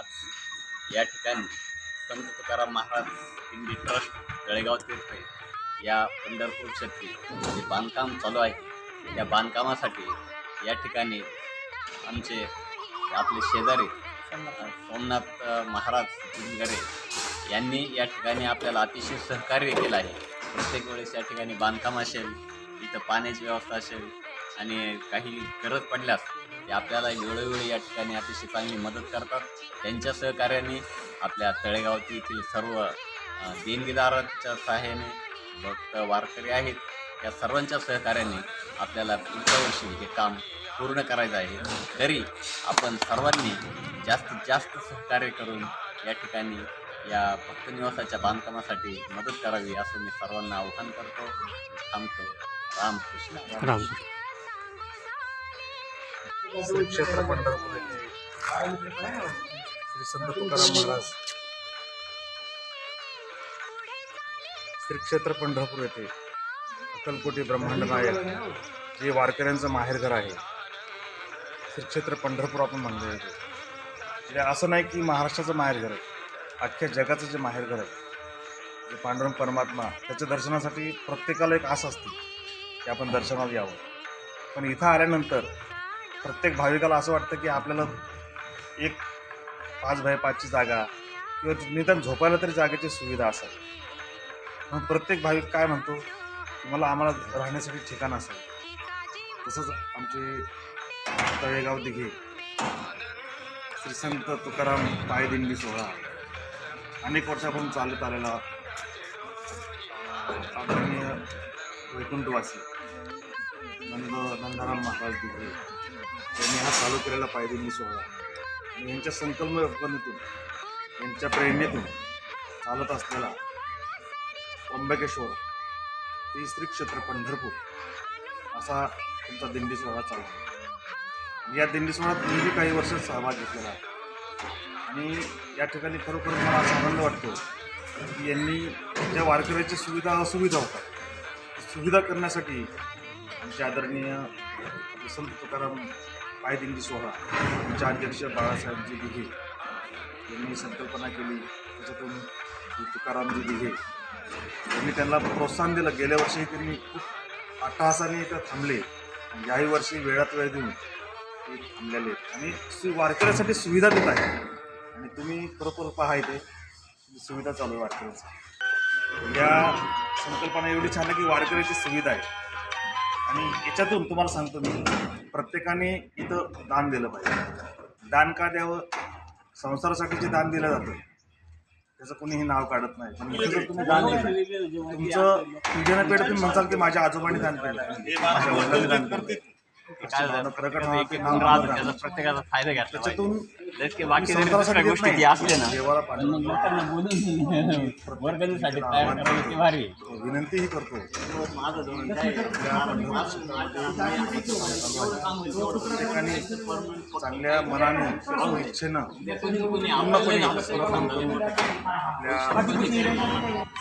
आज या ठिकाणी संत तुकाराम महाराज हिंदी ट्रस्ट जळेगाव तीर्थ या पंढरपूर क्षेत्री जे बांधकाम चालू आहे या बांधकामासाठी या ठिकाणी आमचे आपले शेजारी सोमनाथ महाराज जिंगरे यांनी या ठिकाणी आपल्याला अतिशय सहकार्य केलं आहे. प्रत्येक वेळेस या ठिकाणी बांधकाम असेल इथं पाण्याची व्यवस्था असेल आणि काही गरज पडल्यास ते आपल्याला वेळोवेळी या ठिकाणी अतिशय चांगली मदत करतात. त्यांच्या सहकार्याने आपल्या तळेगावची येथील सर्व देणगीदारांच्या सहाय्याने भक्त वारकरी आहेत. या सर्वांच्या सहकार्याने आपल्याला पुढच्या वर्षी हे काम पूर्ण करायचं आहे. तरी आपण सर्वांनी जास्तीत जास्त सहकार्य करून या ठिकाणी या भक्तनिवासाच्या बांधकामासाठी मदत करावी असं मी सर्वांना आवाहन करतो. थांबतो. रामकृष्ण राम. श्री क्षेत्र पंढरपूर येथे श्री संत तुकाराम महाराज. श्री क्षेत्र पंढरपूर येथे अक्कलकोटी ब्रह्मांड नायक जे वारकऱ्यांचं माहेरघर आहे. श्री क्षेत्र पंढरपूर आपण म्हणलं येतो. म्हणजे असं नाही की महाराष्ट्राचं माहेरघर आहे. अख्ख्या जगाचं जे माहेरघर आहे. जे पांडुरंग परमात्मा त्याच्या दर्शनासाठी प्रत्येकाला एक आस असते की आपण दर्शनाला यावं. पण इथं आल्यानंतर प्रत्येक भाविकाला असं वाटतं की आपल्याला एक पाच बाय पाचची जागा किंवा निदान झोपायला तरी जागेची सुविधा असावी मग प्रत्येक भाविक काय म्हणतो मला आम्हाला राहण्यासाठी ठिकाण असेल. तसंच आमचे तळेगाव दिघे श्री संत तुकाराम पायदिंडी सोहळा अनेक वर्षापासून चालत आलेला आदरणीय वैकुंठवासी नंद नंदाराम महाराज दिघे. यांनी हा चालू केलेला पायदिंडी सोहळा आणि यांच्या संकल्पनेतून यांच्या प्रेरणेतून चालत असलेला अंबकेश्वर ते श्री क्षेत्र पंढरपूर असा त्यांचा दिंडी सोहळा चालतो या दिंडी सोहळ्यात मी काही वर्ष सहभाग घेतलेला आहे. आणि या ठिकाणी खरोखर मला असा आनंद वाटतो की यांनी ज्या वारकऱ्याची सुविधा असुविधा होतात सुविधा करण्यासाठी आमचे आदरणीय संत तुकाराम पायदिंडी सोहळा. आमचे अध्यक्ष बाळासाहेबजी दिघे यांनी संकल्पना केली. त्याच्यातून तुकारामजी दिघे त्यांनी त्यांना प्रोत्साहन दिलं. गेल्या वर्षी त्यांनी खूप अट्टहासाने इथं थांबले. आणि याही वर्षी वेळात वेळ देऊन ते थांबलेले आणि सु वारकऱ्यासाठी सुविधा देत आहे आणि तुम्ही खरोखर पहा इथे सुविधा चालू आहे वारकऱ्याची या संकल्पना एवढी छान आहे की वारकऱ्याची सुविधा आहे. आणि याच्यातून तुम्हाला सांगतो मी प्रत्येकाने इथं दान दिलं पाहिजे. दान का द्यावं? संसारासाठी जे दान दिलं जातं. त्याचं कोणीही नाव काढत नाही. पण इथं जर तुम्ही दान दिलं तुमचं पिढ्यानं तुम्ही म्हणसाल की माझ्या आजोबांनी दान केलं. माझ्या वडिलांनी दान केलं. काय झालं? प्रकट प्रत्येक व्हावं, एक ते एक नाव राहतं, काढत त्याचा. प्रत्येकाचा फायदा घेतला पाहिजे. की बाकी जरी दुसऱ्या गोष्टी असले ना. देवाला मग पाठवून लोकांना बोलून वर्गणीसाठी तयार करावी ती भारी आहे. विनंतीही करतो. माझं धोरण काय प्रत्येकाने चांगल्या मनाने इच्छेनं कोणी आपलं आपल्या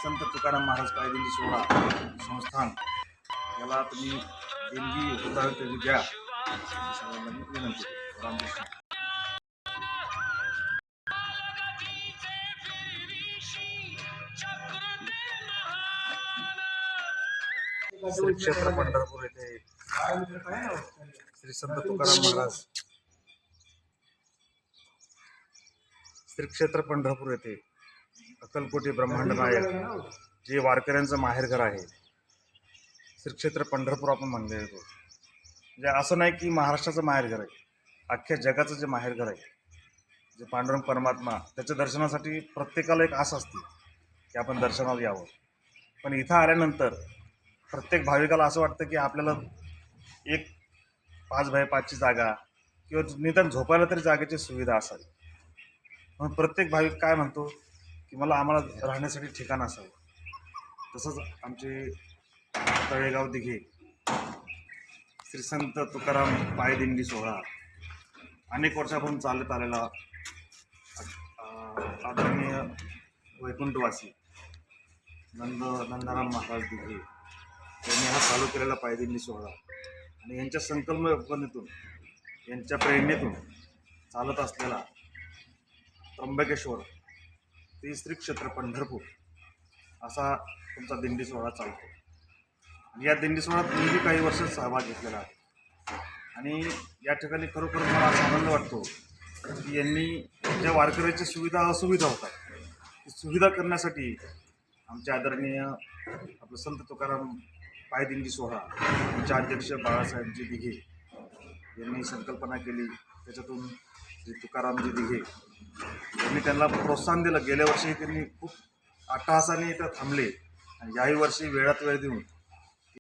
संत तुकाराम महाराज पायदिंडी सोहळा संस्थान याला तुम्ही देणगी उतार तरी द्या अशी सर्वांना मी विनंती करतो. रामकृष्ण श्री क्षेत्र पंढरपूर येथे श्री संत तुकाराम महाराज श्री क्षेत्र पंढरपूर येथे अक्कलकोटी ब्रह्मांड नायक जे वारकऱ्यांचं माहेरघर आहे श्री क्षेत्र पंढरपूर आपण म्हणलं येतो म्हणजे असं नाही की महाराष्ट्राचं माहेरघर आहे. अख्ख्या जगाचं जे माहेरघर आहे जे पांडुरंग परमात्मा त्याच्या दर्शनासाठी प्रत्येकाला एक आस असते की आपण दर्शनाला यावं. पण इथं आल्यानंतर प्रत्येक भाविकाला असं वाटतं की आपल्याला एक पाच बाय पाचची जागा किंवा निदान झोपायला तरी जागेची सुविधा असावी. म्हणून प्रत्येक भाविक काय म्हणतो की मला आम्हाला राहण्यासाठी ठिकाण असावं. तसंच आमचे तळेगाव दिघे. श्री संत तुकाराम पायदिंडी सोहळा. अनेक वर्षापासून चालत आलेला आदरणीय वैकुंठवासी नंद नंदाराम महाराज दिघे यांनी हा चालू केलेला पायदिंडी सोहळा. आणि यांच्या संकल्पनेतून यांच्या प्रेरणेतून चालत असलेला त्र्यंबकेश्वर ते श्री क्षेत्र पंढरपूर असा तुमचा दिंडी सोहळा चालतो. या दिंडी सोहळ्यात मी काही वर्ष सहभाग घेतलेला आहे. आणि या ठिकाणी खरोखर मला असा आनंद वाटतो की यांनी ज्या वारकऱ्याच्या सुविधा असुविधा होतात ती सुविधा करण्यासाठी आमचे आदरणीय आपलं संत तुकाराम पायदिंडी सोहळा आमचे अध्यक्ष बाळासाहेबजी दिघे यांनी संकल्पना केली. त्याच्यातून श्री तुकारामजी दिघे यांनी त्यांना प्रोत्साहन दिलं. गेल्या वर्षी त्यांनी खूप अट्टहासाने इथं थांबले आणि याही वर्षी वेळात वेळ देऊन